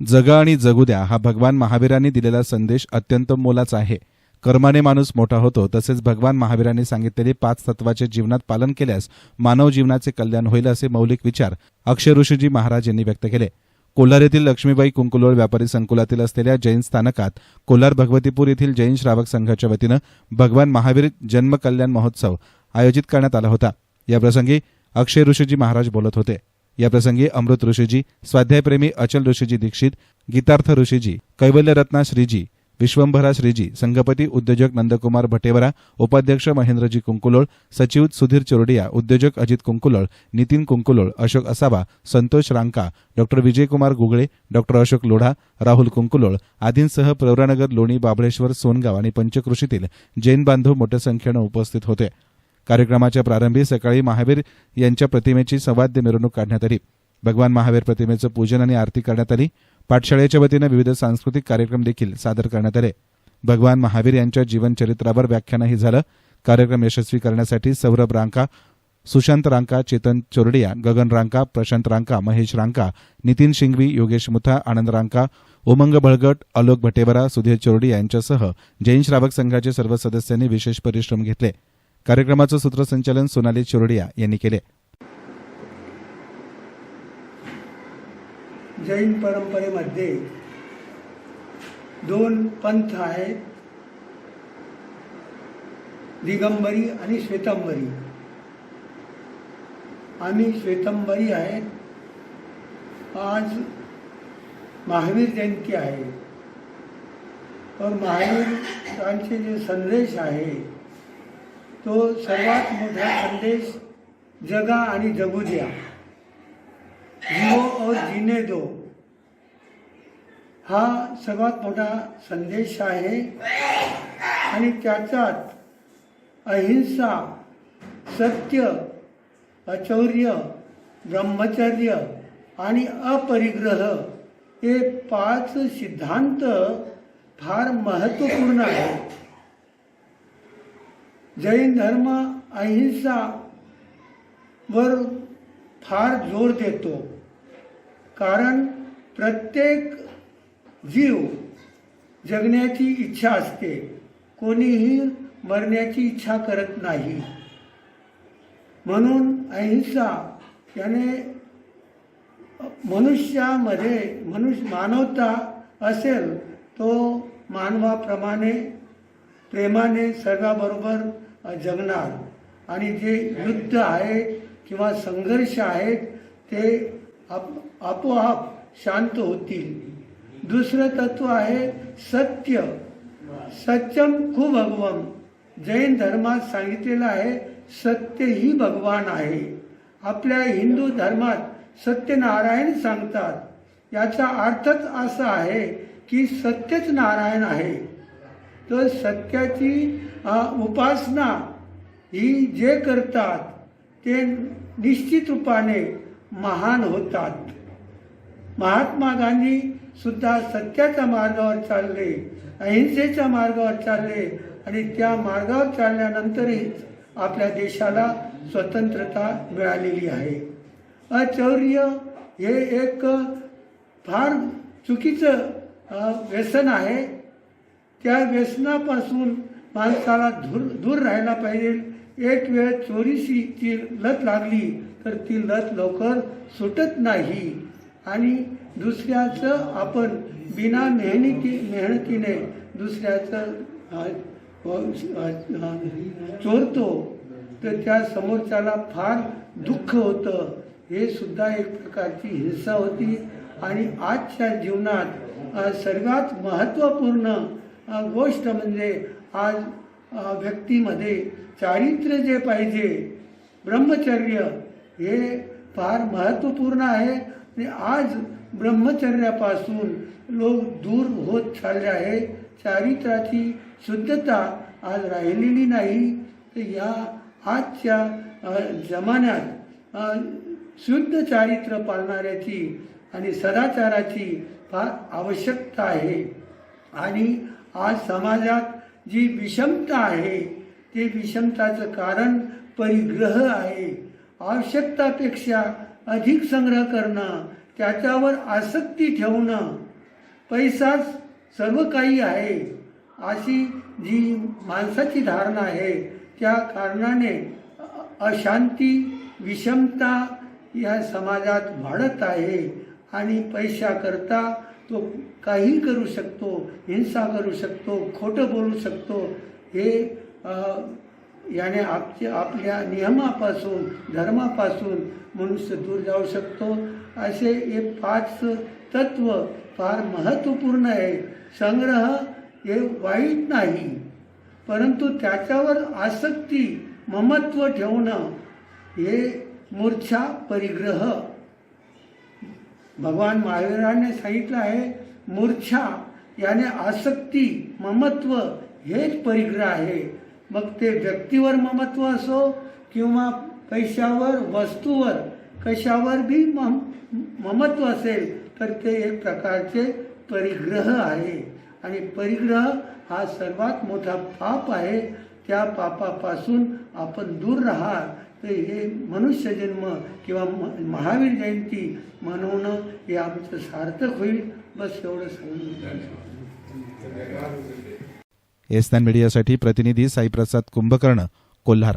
जगा आणि जगू द्या हा भगवान महावीरांनी दिलेला संदेश अत्यंत मोलाचा आहे. कर्माने माणूस मोठा होतो तसेच भगवान महावीरांनी सांगितलेले पाच तत्वाचे जीवनात पालन केल्यास मानव जीवनाचे कल्याण होईल असे मौलिक विचार अक्षय ऋषीजी महाराज यांनी व्यक्त केले. कोल्हार येथील लक्ष्मीबाई कुंकुलोळ व्यापारी संकुलातील असलेल्या जैन स्थानकात कोल्हार भगवतीपूर येथील जैन श्रावक संघाच्या वतीनं भगवान महावीर जन्म कल्याण महोत्सव आयोजित करण्यात आला होता. याप्रसंगी अक्षय ऋषीजी महाराज बोलत होते. याप्रसंगी अमृत ऋषीजी स्वाध्यायप्रेमी अचल ऋषीजी दीक्षित गीतार्थ ऋषीजी कैवल्यरत्ना श्रीजी विश्वंभरा श्रीजी संघपती उद्योजक नंदकुमार भटेवरा उपाध्यक्ष महेंद्रजी कुंकुलोळ सचिव सुधीर चोरडिया उद्योजक अजित कुंकुलोळ नितीन कुंकुलोळ अशोक असावा संतोष रांका डॉक्टर विजयकुमार गुगळे डॉक्टर अशोक लोढा राहुल कुंकुलोळ आदींसह प्रवरानगर लोणी बाबळेश्वर सोनगाव आणि पंचकृषीतील जैन बांधव मोठ्या संख्येनं उपस्थित होते. कार्यक्रमाच्या प्रारंभी सकाळी महावीर यांच्या प्रतिमेची संवाद्य मिरवणूक काढण्यात आली. भगवान महावीर प्रतिमेचं पूजन आणि आरती करण्यात आली. पाठशाळेच्या वतीनं विविध सांस्कृतिक कार्यक्रम देखील सादर करण्यात आले. भगवान महावीर यांच्या जीवनचरित्रावर व्याख्यानही झालं. कार्यक्रम यशस्वी करण्यासाठी सौरभ रांका सुशांत रांका चेतन चोरडिया गगन रांका प्रशांत रांका महेश रांका नितीन शिंगवी योगेश मुथा आनंद रांका उमंग बळगट अलोक भटेवरा सुधीर चोरडिया यांच्यासह जैन श्रावक संघाचे सर्व सदस्यांनी विशेष परिश्रम घेतले. कार्यक्रमाचं सूत्रसंचालन सोनाली चोरडिया यांनी केले. जैन परंपरेमध्ये दोन पंथ आहेत. दिगंबरी आणि श्वेतांबरी. आम्ही श्वेतांबरी आहेत. आज महावीर जयंती आहे. और महावीरांचे जे संदेश आहे तो सर्वात मोठा संदेश जगा आणि जगू द्या. जिओ और जिने दो. हा सर्वात मोठा संदेश आहे. आणि त्याच्यात अहिंसा सत्य अचौर्य ब्रह्मचर्य आणि अपरिग्रह हे पाच सिद्धांत फार महत्त्वपूर्ण आहेत. जैन धर्म अहिंसा वर फार जोर देतो. कारण प्रत्येक जीव जगण्याची इच्छा असते. कोणीही मरण्याची इच्छा करत नाही. म्हणून अहिंसा याने मनुष्यामध्ये मनुष्य मानवता असेल तो मानवाप्रमाणे प्रेमाने सर्वाबरोबर जगणार. आणि जे युद्ध आहे किंवा संघर्ष आहेत ते आप आपोआप शांत होतील. दुसरं तत्व आहे सत्य. सत्यम खूप भगवम. जैन धर्मात सांगितलेलं आहे सत्य ही भगवान आहे. आपल्या हिंदू धर्मात सत्यनारायण सांगतात. याचा अर्थच असा आहे की सत्यच नारायण आहे. तर सत्याची उपासना ही जे करतात ते निश्चित रूपाने महान होतात. महात्मा गांधी सुद्धा सत्याच्या मार्गावर चालले अहिंसेच्या मार्गावर चालले आणि त्या मार्गावर चालल्यानंतरही आपल्या देशाला स्वतंत्रता मिळालेली आहे. अचौर्य हे एक फार चुकीचं व्यसन आहे. त्या व्यसनापासून माणसाला दूर दूर राहायला पाहिजे. एक वेळ चोरीशी ती लत लागली तर ती लत लवकर सुटत नाही. आणि दुसऱ्याचं आपण बिना मेहनती मेहनतीने दुसऱ्याचं चोरतो तर त्या समोरच्याला फार दुःख होतं. हे सुद्धा एक प्रकारची हिंसा होती. आणि आजच्या जीवनात सर्वात महत्त्वपूर्ण गोष्ट म्हणजे आज व्यक्तीमध्ये चारित्र्य जे पाहिजे ब्रह्मचर्य हे फार महत्त्वपूर्ण आहे. आणि आज ब्रह्मचर्यापासून लोक दूर होत चालले आहे. चारित्र्याची शुद्धता आज राहिलेली नाही. तर या आजच्या जमान्यात शुद्ध चारित्र्य पाळणाऱ्याची आणि सदाचाराची फार आवश्यकता आहे. आणि आज समाजात जी विषमता आहे ते विषमताचं कारण परिग्रह आहे. आवश्यकतापेक्षा अधिक संग्रह करणं त्याच्यावर आसक्ती ठेवणं पैसाच सर्व काही आहे. अशी जी माणसाची धारणा आहे त्या कारणाने अशांती विषमता या समाजात वाढत आहे. आणि पैशाकरता तो काही करू शकतो हिंसा करू शकतो खोटं बोलू शकतो हे याने आपचे आपल्या नियमापासून धर्मापासून मनुष्य दूर जाऊ शकतो. असे हे पाच तत्व फार महत्त्वपूर्ण आहे. संग्रह हे वाईट नाही परंतु त्याच्यावर आसक्ती ममत्व ठेवणं हे मूर्छा परिग्रह भगवान महावीराने सांगितलं आहे मूर्छा याने आसक्ती ममत्व हेच परिग्रह आहे. मग ते व्यक्तीवर ममत्व असो किंवा पैशावर वस्तूवर कशावर बी मम ममत्व असेल तर ते एक प्रकारचे परिग्रह आहे. आणि परिग्रह हा सर्वात मोठा पाप आहे. त्या पापापासून आपण दूर राहा तर हे मनुष्य जन्म किंवा म- महावीर जयंती मनवणं हे आमचं सार्थक होईल. बस एवढं सांगून. एस मीडियासाठी प्रतिनिधी साईप्रसाद कुंभकर्ण कोल्हार.